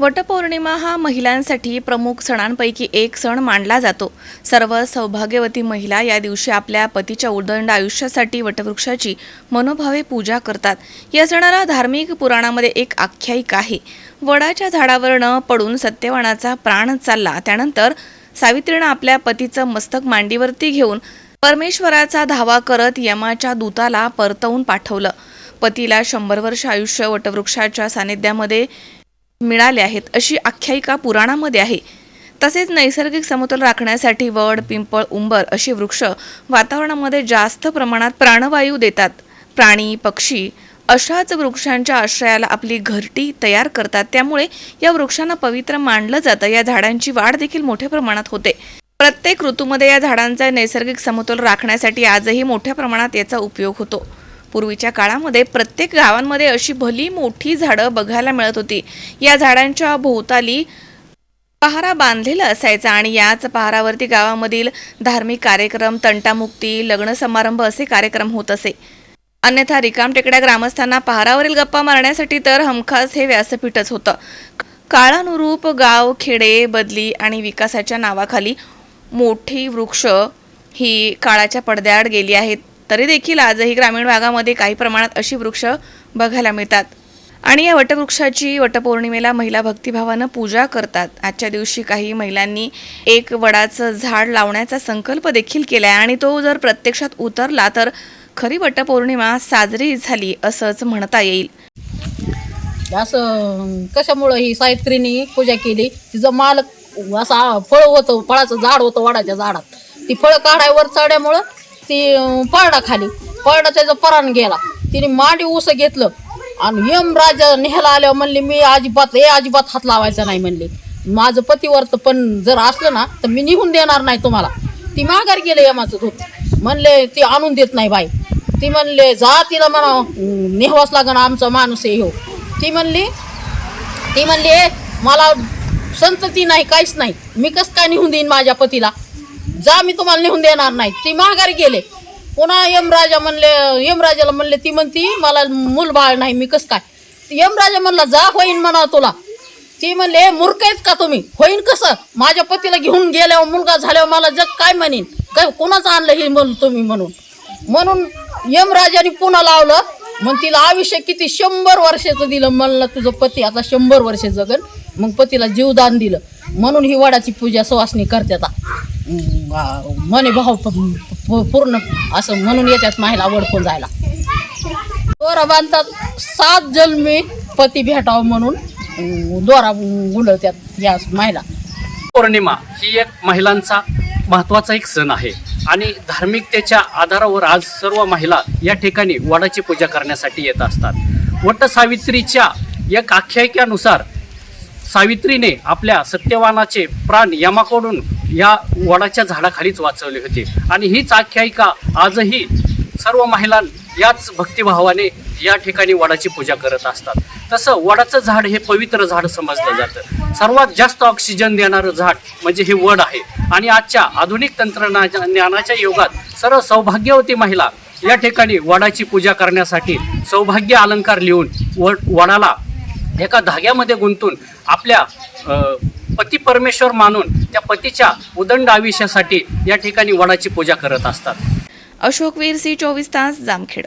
वटपौर्णिमा हा महिलांसाठी प्रमुख सणांपैकी एक सण मानला जातो. सर्व सौभाग्यवती महिला या दिवशी आपल्या पतीच्या उदंड आयुष्यासाठी वटवृक्षाची मनोभावे पूजा करतात. या सणाला धार्मिक पुराणामध्ये एक आख्यायिका आहे. वडाच्या झाडावर न पडून सत्यवानाचा प्राण चालला. त्यानंतर सावित्रीनं आपल्या पतीचं मस्तक मांडीवरती घेऊन परमेश्वराचा धावा करत यमाच्या दूताला परतवून पाठवलं. पतीला शंभर वर्ष आयुष्य वटवृक्षाच्या सानिध्यामध्ये मिळाले आहेत अशी आख्यायिका पुराणामध्ये आहे. तसेच नैसर्गिक समतोल राखण्यासाठी वड पिंपळ उंबर असे वृक्ष वातावरणामध्ये जास्त प्रमाणात प्राणवायू देतात. प्राणी पक्षी अशाच वृक्षांच्या आश्रयाला आपली घरटी तयार करतात. त्यामुळे या वृक्षांना पवित्र मानलं जातं. या झाडांची वाढ देखील मोठ्या प्रमाणात होते. प्रत्येक ऋतूमध्ये या झाडांचा नैसर्गिक समतोल राखण्यासाठी आजही मोठ्या प्रमाणात याचा उपयोग होतो. पूर्वीच्या काळामध्ये प्रत्येक गावांमध्ये अशी भली मोठी झाडं बघायला मिळत होती. या झाडांच्या भोवताली पहारा बांधलेला असायचा आणि याच पहारावरती गावामधील धार्मिक कार्यक्रम तंटामुक्ती लग्न समारंभ असे कार्यक्रम होत असे. अन्यथा रिकामटेकड्या ग्रामस्थांना पहारावरील गप्पा मारण्यासाठी तर हमखास हे व्यासपीठच होतं. काळानुरूप गाव खेडे बदली आणि विकासाच्या नावाखाली मोठी वृक्ष ही काळाच्या पडद्याआड गेली आहेत. तरी देखील आजही ग्रामीण भागामध्ये काही प्रमाणात अशी वृक्ष बघायला मिळतात. आणि या वटवृक्षाची वटपौर्णिमेला महिला भक्तिभावानं पूजा करतात. आजच्या दिवशी काही महिलांनी एक वडाचं झाड लावण्याचा संकल्प देखील केला आहे आणि तो जर प्रत्यक्षात उतरला तर खरी वटपौर्णिमा साजरी झाली असंच म्हणता येईल. असं कशामुळं ही सावित्रीने पूजा केली? तिचं मालक असा फळ होतं फळाचं झाड होतं वडाच्या झाडात. ती फळं काढायवर चढ्यामुळं ती पारडा पळडा खाली पळडा त्याचा परान गेला. तिने मांडी ऊस घेतलं आणि यम राजा न्यायला आल्यावर म्हणले मी अजिबात ए अजिबात हात लावायचा नाही म्हणले. माझं पतीवर्त पण जर असलं ना तर मी निघून देणार नाही तुम्हाला. ती माघार गेले यमाचं दूत म्हणले ती आणून देत नाही बाई. ती म्हणले जा तिला म्हणा नेहवास लागण आमचा माणूस आहे हो ती म्हणली ती म्हणली मला संतती नाही काहीच नाही. मी कसं काय निहून देईन माझ्या पतीला? जा मी तुम्हाला निहून देणार नाही. ती माघारी गेले. पुन्हा यमराजा म्हणले यमराजाला म्हणले ती म्हणती मला मूल बाळ नाही मी कसं काय? यमराजा म्हणला जा होईन म्हणा तुला. ती म्हणले मूर्ख आहेत का तुम्ही? होईन कसं? माझ्या पतीला घेऊन गेल्यावर मुलगा झाल्यावर मला जग काय म्हणेन? काय कोणाचं आणलं हे म्हण तुम्ही म्हणून? म्हणून यमराजाने पुन्हा लावलं. मग तिला आयुष्य किती? शंभर वर्षाचं दिलं. म्हणलं तुझं पती आता शंभर वर्ष जगल मग पतीला जीवदान दिलं. म्हणून ही वडाची पूजा सुवासनी करतात. अं, मने भाव प- पूर्ण असं म्हणून येतात महिला वडपून जायला. दोरा बांधतात. सात जन्मी पती भेटावं म्हणून दोरा गुंडवतात या महिला. पौर्णिमा ही एक महिलांचा महत्त्वाचा एक सण आहे. आणि धार्मिकतेच्या आधारावर आज सर्व महिला या ठिकाणी वडाची पूजा करण्यासाठी येत असतात. वट सावित्रीच्या आख्यायिकेनुसार सावित्रीने आपल्या सत्यवानाचे प्राण यमाकडून या वडाच्या झाडाखालीच वाचवले होते. आणि हीच आख्यायिका आजही सर्व महिला याच भक्तिभावाने या ठिकाणी वडाची पूजा करत असतात. तसं वडाचं झाड हे पवित्र झाड समजलं जातं. सर्वात जास्त ऑक्सिजन देणारं झाड म्हणजे हे वड आहे. आणि आजच्या आधुनिक तंत्रज्ञानाच्या युगात सर्व सौभाग्यवती महिला या ठिकाणी वडाची पूजा करण्यासाठी सौभाग्य अलंकार लिहून वड वडाला एका धाग्यामध्ये गुंतून आपल्या पती परमेश्वर मानून त्या पतीच्या उदंड आयुष्यासाठी या ठिकाणी वडाची पूजा करत असतात. अशोकवीर सी चोवीस तास Jamkhed.